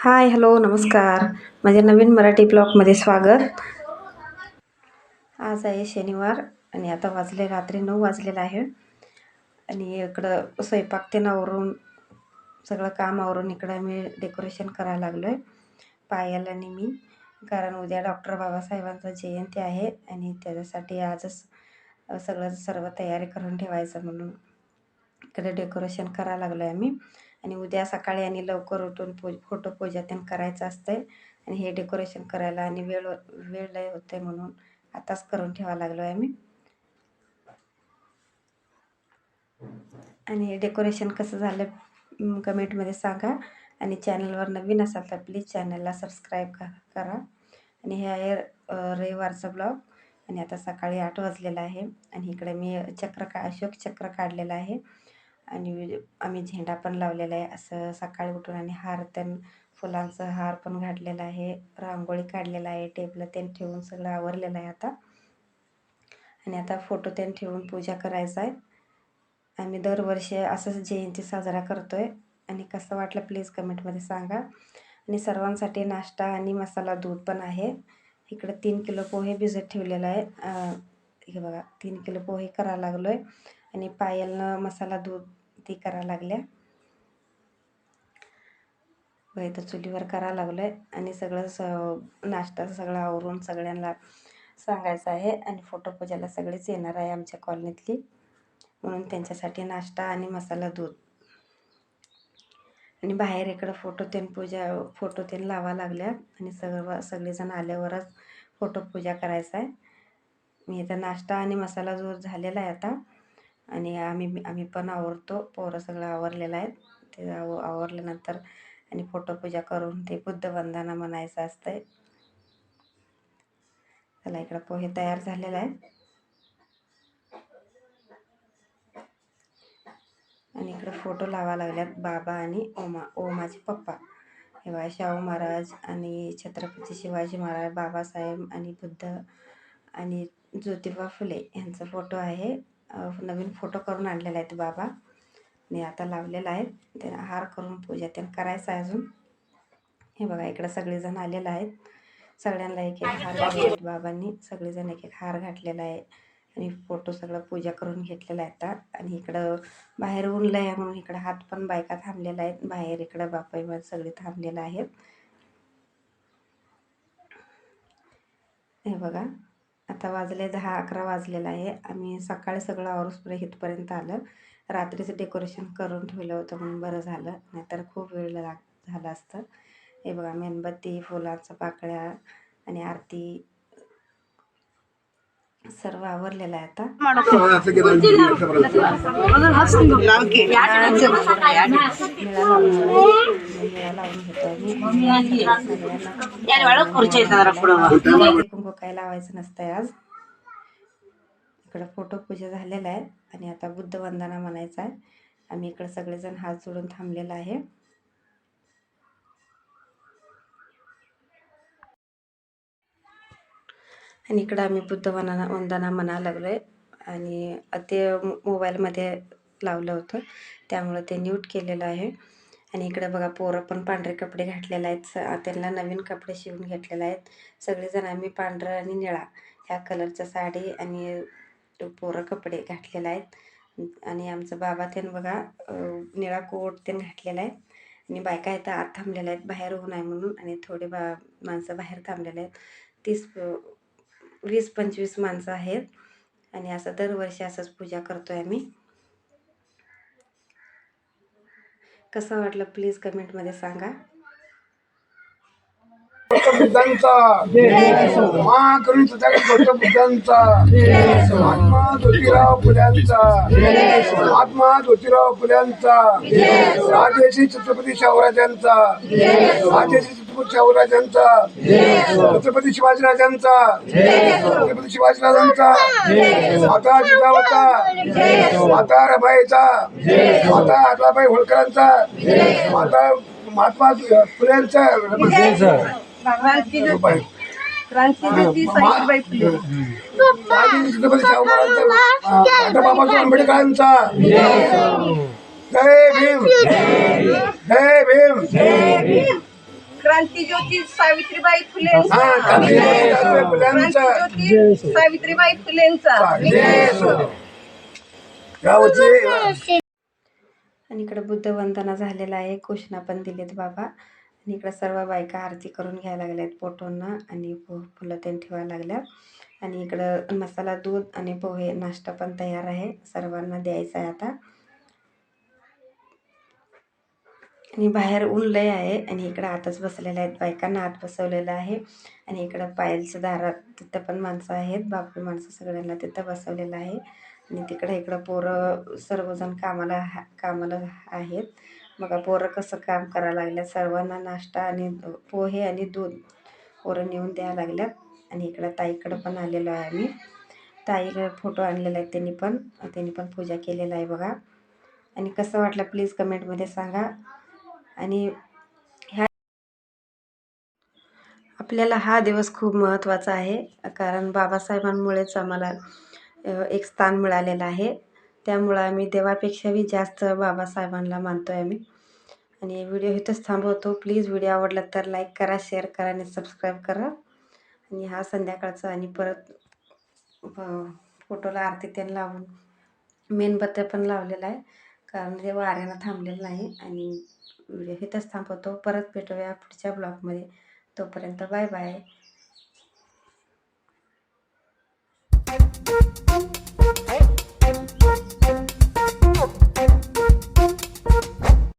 Hi hello नमस्कार. माझ्या नवीन मराठी ब्लॉगमध्ये स्वागत. आज आहे शनिवार आणि आता वाजले रात्री नऊ वाजलेलं आहे. आणि इकडं स्वयंपाक ते आवरून सगळं काम आवरून इकडं मी डेकोरेशन करायला लागलो आहे पायल आणि मी. कारण उद्या डॉक्टर बाबासाहेबांचा जयंती आहे आणि त्याच्यासाठी आजच सगळं सर्व तयारी करून ठेवायचं म्हणून. इकडे डेकोरेशन करायला लागलो आहे आम्ही. आणि उद्या सकाळी आणि लवकर उठून पूज फोटो पूजा त्यांना करायचं असतंय. आणि हे डेकोरेशन करायला आणि वेळ वेळ लय होते म्हणून आताच करून ठेवायला लागलो आहे आम्ही. आणि हे डेकोरेशन कसं झालं कमेंटमध्ये सांगा. आणि चॅनलवर नवीन असाल तर प्लीज चॅनलला सबस्क्राईब करा. आणि हे आहे रविवारचा ब्लॉग आणि आता सकाळी आठ वाजलेला आहे. आणि इकडे मी चक्र का अशोक चक्र काढलेलं आहे. आणि आम्ही झेंडा पण लावलेला आहे. असं सकाळी उठून आणि हार त्यान फुलांचं हार पण घातलेला आहे. रांगोळी काढलेला आहे. टेबल त्यान ठेवून सगळं आवरलेलं आहे आता. आणि आता फोटो त्यान ठेवून पूजा करायचा आहे. आम्ही दरवर्षी असंच जयंती साजरा करतो आहे आणि कसं वाटलं प्लीज कमेंटमध्ये सांगा. आणि सर्वांसाठी नाश्ता आणि मसाला दूध पण आहे. इकडं तीन किलो पोहे भिजत ठेवलेलं आहे. हे बघा तीन किलो पोहे करायला लागलो आहे आणि पायलनं मसाला दूध ती करा लागल्या. व इथं चुलीवर करायला लागलो आहे आणि सगळं स नाश्ता सगळं आवरून सगळ्यांना सांगायचं आहे आणि फोटो पूजाला सगळेच येणार आहे आमच्या कॉलनीतली. म्हणून त्यांच्यासाठी नाश्ता आणि मसाला दूध. आणि बाहेर इकडं फोटो तेन पूजा फोटो तेन लावा लागल्या आणि सगळं सगळेजण आल्यावरच फोटो पूजा करायचा आहे. मी इथं नाश्ता आणि मसाला दूध झालेला आहे आता आणि आम्ही आम्ही पण आवरतो. पोरं सगळं आवरलेलं आहे ते आव आवरल्यानंतर आणि फोटोपूजा करून ते बुद्ध म्हणायचं म्हणायचं आहे चला इकडं पोहे तयार झालेला आहे आणि इकडं फोटो लावा लागल्यात बाबा आणि ओमा ओमाचे पप्पा. हे शाहू महाराज आणि छत्रपती शिवाजी महाराज बाबासाहेब आणि बुद्ध आणि ज्योतिबा फुले यांचा फोटो आहे. नवीन फोटो करून आणलेला आहे बाबा. आणि आता लावलेला आहे. ते हार करून पूजा त्यांना करायचं आहे अजून. हे बघा इकडं सगळेजण आलेलं आहेत. सगळ्यांना एक एक हार घातले बाबांनी. सगळेजण एक एक हार घातलेला आहे. आणि फोटो सगळं पूजा करून घेतलेला आहे आता. आणि इकडं बाहेर उरलं आहे म्हणून इकडं हात पण बायका थांबलेला आहेत. बाहेर इकडं बापाई सगळे थांबलेलं आहेत. हे बघा. आता वाजले दहा अकरा वाजलेला आहे. आम्ही सकाळी सगळं आवरूसपर्यंत इथपर्यंत आलं. रात्रीचं डेकोरेशन करून ठेवलं होतं म्हणून बरं झालं. नाहीतर खूप वेळ लाग झालं असतं. हे बघा मेणबत्ती फुलांचा पाकळ्या आणि आरती सर्व आवरलेलं आहे आता. कुंभ काय लावायचं नसतंय आज. इकडं फोटो पूजा झालेला आहे आणि आता बुद्ध वंदना म्हणायचा आहे. आम्ही इकडं सगळेजण हात जोडून थांबलेला आहे. आणि इकडं आम्ही बुद्ध वंदना वंदना म्हणायला लागलो आहे आणि ते मोबाईलमध्ये लावलं होतं. त्यामुळं ते न्यूट केलेलं आहे. आणि इकडे बघा पोरं पण पांढरे कपडे घातलेले आहेत. स त्यांना नवीन कपडे शिवून घेतलेले आहेत. सगळेजण आम्ही पांढरं आणि निळा ह्या कलरच्या साडी आणि पोरं कपडे घातलेले आहेत. आणि आमचं बाबा त्यानं बघा निळा कोट त्यानं घातलेला आहे. आणि बायका इथं आत थांबलेल्या आहेत. बाहेर होऊ आहे म्हणून. आणि थोडे बा माणसं बाहेर थांबलेले आहेत. तीस वीस पंचवीस माणसं आहेत. आणि असं दरवर्षी असंच पूजा करतो आहे आम्ही. कसं वाटलं प्लीज कमेंटमध्ये सांगा. बुद्धांचा मा करून तुझ्या गौतम बुद्धांचा महात्मा ज्योतिराव फुल्यांचा. महात्मा ज्योतिराव फुल्यांचा. राजेशी छत्रपती शाहूराजांचा राजेशी छत्रपती शाहूराजांचा छत्रपती शिवाजीराजांचा. छत्रपती शिवाजीराजांचा. माता जिजाऊचा. माता रमाईचा. माता आताबाई होळकरांचा. माता महात्मा फुल्यांचा. क्रांतीज्योती सावित्रीबाई फुले छत्रपती शाहू बाबासाहेब आंबेडकरांचा जय भीम. जय भीम. क्रांतीज्योती सावित्रीबाई फुलेंचा क्रांतीज्योती सावित्रीबाई फुलेंचा. क्रांतीज्योती सावित्रीबाई फुलेंचा जय आणि इकडं बुद्ध वंदना झालेला आहे घोषणा पण दिलेत बाबा. आणि इकडं सर्व बायका आरती करून घ्यायला लागल्यात पोटोंना आणि पो फुलं ते ठेवायला लागल्या आणि इकडं मसाला दूध आणि पोहे नाश्ता पण तयार आहे. सर्वांना द्यायचा आहे आता. आणि बाहेर ऊन लय आहे आणि इकडं आतच बसलेल्या आहेत बायकांना आत बसवलेलं आहे. आणि इकडं पायलचं दारात तिथं पण माणसं आहेत. बापू माणसं सगळ्यांना तिथं बसवलेलं आहे. आणि तिकडं इकडं पोरं सर्वजण कामाला हा- कामाला आहेत. बघा पोरं कसं काम करायला लागल्या. सर्वांना नाश्ता आणि पोहे आणि दूध पोरं नेऊन द्यायला लागल्यात आणि इकडं ताईकडं पण आलेलो आहे आम्ही. ताईकडे फोटो आणलेला आहे त्यांनी पण. त्यांनी पण पूजा केलेला आहे बघा. आणि कसं वाटलं प्लीज कमेंटमध्ये सांगा. आणि ह्या आपल्याला हा दिवस खूप महत्त्वाचा आहे. कारण बाबासाहेबांमुळेच आम्हाला एक स्थान मिळालेलं आहे. त्यामुळं आम्ही देवापेक्षाही जास्त बाबासाहेबांना मानतो आहे आम्ही. आणि व्हिडिओ इथंच थांबवतो. प्लीज व्हिडिओ आवडला तर लाईक करा शेअर करा आणि सबस्क्राईब करा. आणि हा संध्याकाळचा आणि परत फोटोला आरती त्यानं लावून मेणबत्त्या पण लावलेला आहे. कारण ते वाऱ्यानं थांबलेलं नाही आणि व्हिडिओ इथंच थांबवतो. परत भेटूया पुढच्या ब्लॉगमध्ये. तोपर्यंत बाय बाय.